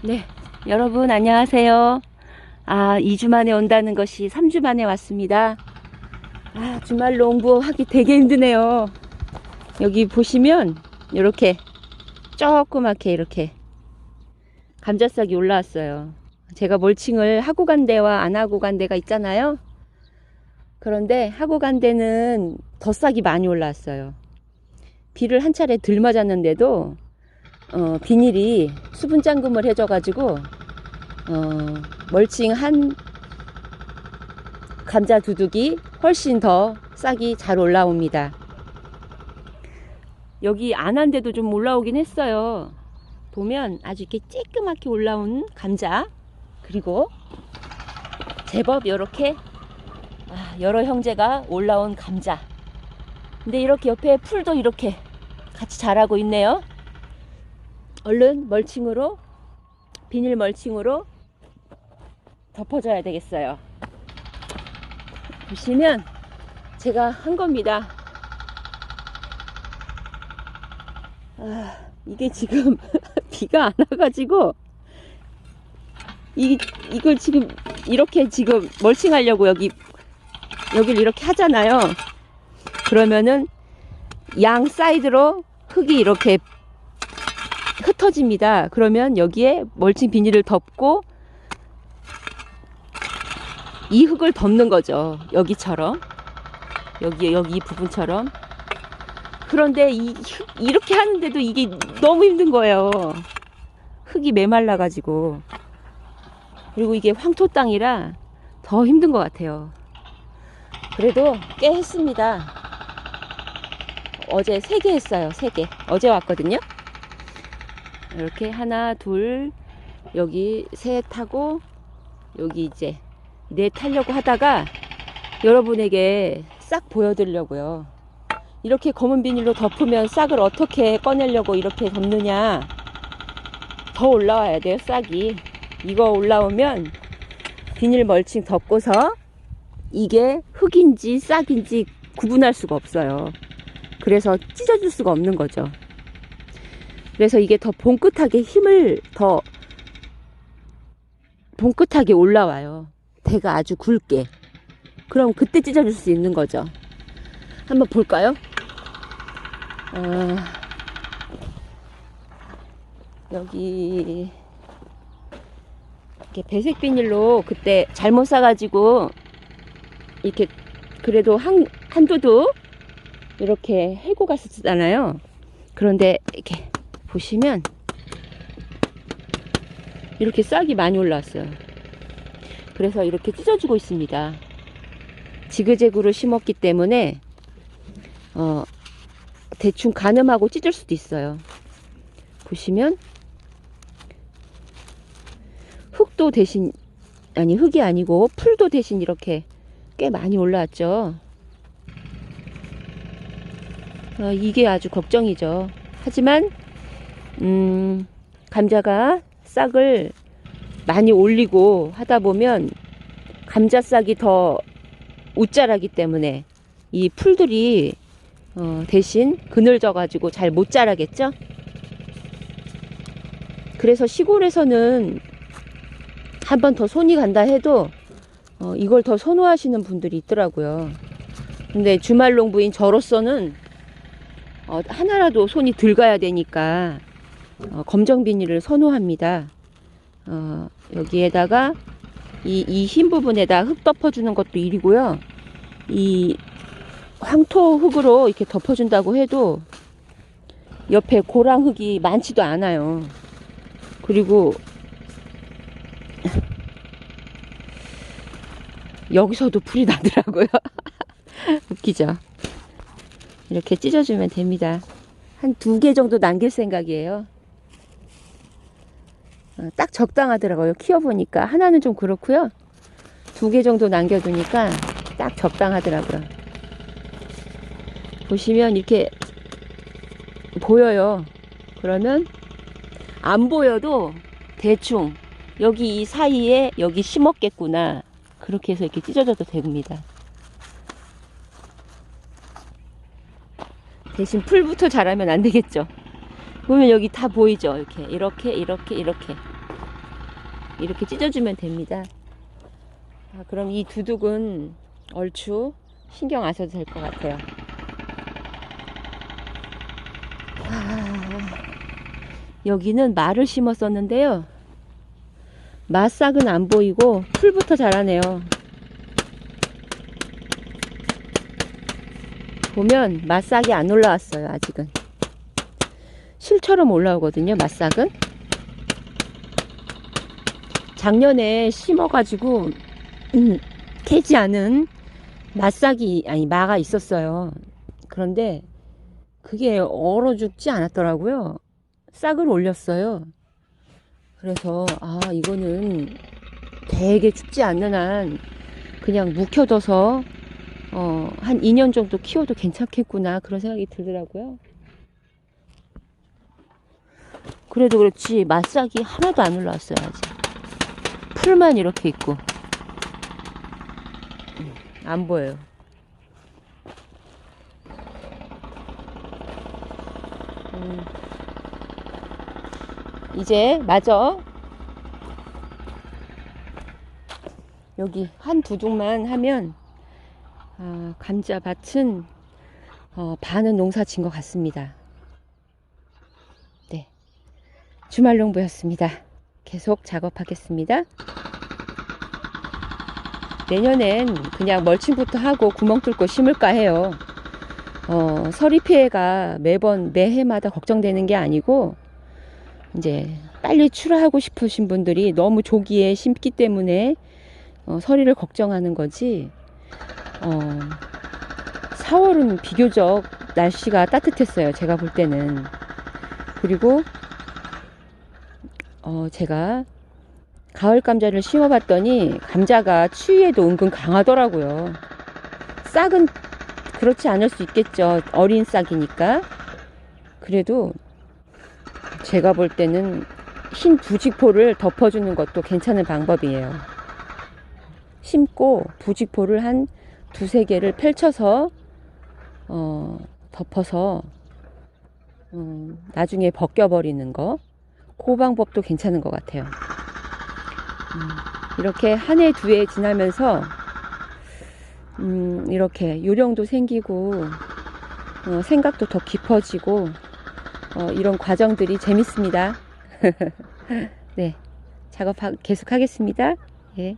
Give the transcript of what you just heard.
네, 여러분 안녕하세요. 아, 2주 만에 온다는 것이 3주 만에 왔습니다. 아, 주말 농부 하기 되게 힘드네요. 여기 보시면 이렇게 조그맣게 이렇게 감자싹이 올라왔어요. 제가 멀칭을 하고 간 데와 안 하고 간 데가 있잖아요. 그런데 하고 간 데는 더 싹이 많이 올라왔어요. 비를 한 차례 들 맞았는데도 어, 비닐이 수분 잠금을 해줘가지고 어, 멀칭한 감자 두둑이 훨씬 더 싹이 잘 올라옵니다. 여기 안한 데도 좀 올라오긴 했어요. 보면 아주 이렇게 쬐끄맣게 올라온 감자 그리고 제법 이렇게 아, 여러 형제가 올라온 감자. 근데 이렇게 옆에 풀도 이렇게 같이 자라고 있네요. 얼른 멀칭으로 비닐 멀칭으로 덮어줘야 되겠어요. 보시면 제가 한 겁니다. 아, 이게 지금 비가 안 와가지고 이 이걸 지금 이렇게 지금 멀칭하려고 여기 여기를 이렇게 하잖아요. 그러면은 양 사이드로 흙이 이렇게 흩어집니다. 그러면 여기에 멀칭 비닐을 덮고 이 흙을 덮는 거죠. 여기처럼. 여기, 여기 이 부분처럼. 그런데 이, 흙- 이렇게 하는데도 이게 너무 힘든 거예요. 흙이 메말라가지고. 그리고 이게 황토 땅이라 더 힘든 것 같아요. 그래도 꽤 했습니다. 어제 세개 했어요. 세 개. 어제 왔거든요. 이렇게 하나, 둘, 여기 셋 하고, 여기 이제 넷 하려고 하다가 여러분에게 싹 보여드리려고요. 이렇게 검은 비닐로 덮으면 싹을 어떻게 꺼내려고 이렇게 덮느냐. 더 올라와야 돼요, 싹이. 이거 올라오면 비닐 멀칭 덮고서 이게 흙인지 싹인지 구분할 수가 없어요. 그래서 찢어줄 수가 없는 거죠. 그래서 이게 더 봉긋하게 힘을 더 봉긋하게 올라와요. 대가 아주 굵게. 그럼 그때 찢어줄 수 있는 거죠. 한번 볼까요? 아, 여기 이렇게 배색 비닐로 그때 잘못 싸가지고 이렇게 그래도 한 한두두 이렇게 해고 갔었잖아요. 그런데 이렇게 보시면 이렇게 싹이 많이 올라왔어요. 그래서 이렇게 찢어주고 있습니다. 지그재그로 심었기 때문에 어, 대충 가늠하고 찢을 수도 있어요. 보시면 흙도 대신 아니 흙이 아니고 풀도 대신 이렇게 꽤 많이 올라왔죠. 어, 이게 아주 걱정이죠. 하지만 음, 감자가 싹을 많이 올리고 하다 보면 감자 싹이 더 웃자라기 때문에 이 풀들이 어, 대신 그늘져 가지고 잘 못 자라겠죠. 그래서 시골에서는 한 번 더 손이 간다 해도 어, 이걸 더 선호하시는 분들이 있더라고요. 근데 주말 농부인 저로서는 어, 하나라도 손이 들 가야 되니까 어, 검정 비닐을 선호합니다. 어, 여기에다가 이, 이흰 부분에다 흙 덮어주는 것도 일이고요. 이 황토 흙으로 이렇게 덮어준다고 해도 옆에 고랑 흙이 많지도 않아요. 그리고 여기서도 풀이 나더라고요. 웃기죠? 이렇게 찢어주면 됩니다. 한 두 개 정도 남길 생각이에요. 어, 딱 적당하더라고요. 키워보니까. 하나는 좀 그렇고요. 두 개 정도 남겨두니까 딱 적당하더라고요. 보시면 이렇게 보여요. 그러면 안 보여도 대충 여기 이 사이에 여기 심었겠구나. 그렇게 해서 이렇게 찢어져도 됩니다. 대신 풀부터 자라면 안 되겠죠. 보면 여기 다 보이죠. 이렇게, 이렇게, 이렇게, 이렇게. 이렇게 찢어주면 됩니다. 아, 그럼 이 두둑은 얼추 신경 안 써도 될 것 같아요. 아, 여기는 말을 심었었는데요. 맛싹은 안 보이고 풀부터 자라네요. 보면 맛싹이 안 올라왔어요, 아직은. 실처럼 올라오거든요, 맛싹은. 작년에 심어가지고, 음, 캐지 않은 맛싹이, 아니, 마가 있었어요. 그런데 그게 얼어 죽지 않았더라고요. 싹을 올렸어요. 그래서, 아, 이거는 되게 죽지 않는 한 그냥 묵혀둬서 어, 한 2년 정도 키워도 괜찮겠구나 그런 생각이 들더라고요. 그래도 그렇지 맛싹이 하나도 안 올라왔어요 아직. 풀만 이렇게 있고 음, 안 보여요. 음, 이제 맞아. 여기 한 두둑만 하면 아, 감자밭은 어, 반은 농사 진 것 같습니다. 네. 주말 농부였습니다. 계속 작업하겠습니다. 내년엔 그냥 멀칭부터 하고 구멍 뚫고 심을까 해요. 어, 서리 피해가 매번 매해마다 걱정되는 게 아니고 이제 빨리 출하하고 싶으신 분들이 너무 조기에 심기 때문에 어, 서리를 걱정하는 거지. 어, 4월은 비교적 날씨가 따뜻했어요. 제가 볼 때는. 그리고, 어, 제가 가을 감자를 심어봤더니 감자가 추위에도 은근 강하더라고요. 싹은 그렇지 않을 수 있겠죠. 어린 싹이니까. 그래도 제가 볼 때는 흰 부직포를 덮어주는 것도 괜찮은 방법이에요. 심고 부직포를 한 두세 개를 펼쳐서 어, 덮어서 음, 나중에 벗겨버리는 거. 그 방법도 괜찮은 것 같아요. 음, 이렇게 한 해, 두 해 지나면서 음, 이렇게 요령도 생기고 어, 생각도 더 깊어지고 어, 이런 과정들이 재밌습니다. 네, 작업 계속 하겠습니다. 예.